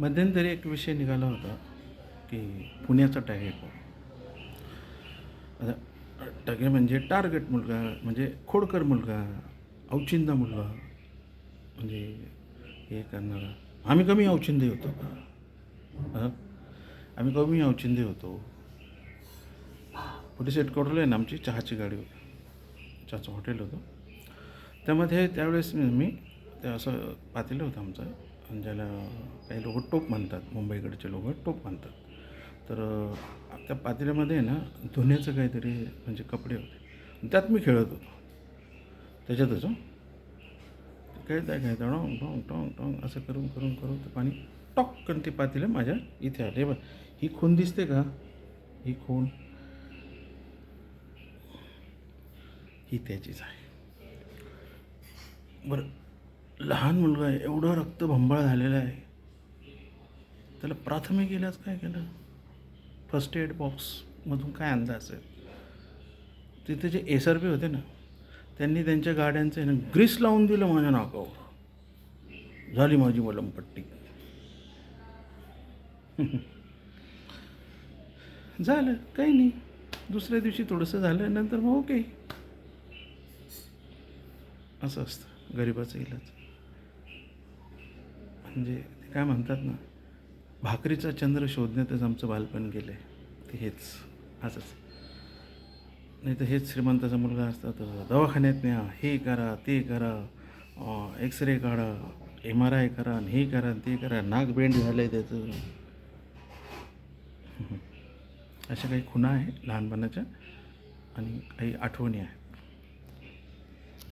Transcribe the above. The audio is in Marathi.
मध्यंतरी एक विषय निघाला होता की पुण्याचा टार्गेट आता टगे म्हणजे टार्गेट मुलगा म्हणजे खोडकर मुलगा औचिंदा मुलगा म्हणजे हे करणारा. आम्ही कमी औचिंदे होतो. का आम्ही कमी औचिंदे होतो. पोलीस हेडक्वार्टरला आहे ना आमची चहाची गाडी होती. चहाचं हॉटेल होतं. त्यामध्ये त्यावेळेस मी मी ते असं पातेलं होतं आमचं. आपण ज्याला काही लोक टोप म्हणतात मुंबईकडचे लोक टोप म्हणतात. तर त्या पातेल्यामध्ये आहे ना धुण्याचं काहीतरी म्हणजे कपडे होते. त्यात मी खेळत होतो. त्याच्यातच खेळता खेळता डोंग डोंग डोंग डोंग असं करून करून करून ते पाणी टॉक्कन ते पातेलं माझ्या इथे आले. बघ ही खून दिसते का? ही खून. ही त्याचीच आहे. बरं. लहान मुलगा आहे एवढं रक्त भंबाळ झालेलं आहे. त्याला प्राथमिक इलाज काय केलं? फर्स्ट एड बॉक्समधून काय अंदाज आहे? तिथे जे एस आर पी होते ना त्यांनी त्यांच्या गाड्यांचं आहे ना ग्रीस लावून दिलं माझ्या नाकावर. झाली माझी मलमपट्टी. झालं काही नाही. दुसऱ्या दिवशी थोडंसं झालं नंतर मग ओके असं असतं गरिबाचं इलाज. म्हणजे ते काय म्हणतात ना भाकरीचा चंद्र शोधण्यातच आमचं बालपण गेलं आहे ते हेच असंच. नाही तर हेच श्रीमंताचा मुलगा असता तर दवाखान्यात न्या हे करा ते करा एक्सरे काढा एम आर आय करा आणि हे करा ते करा नाक बेंड झालं आहे त्याचं. अशा काही खुणा आहे लहानपणाच्या आणि काही आठवणी आहेत.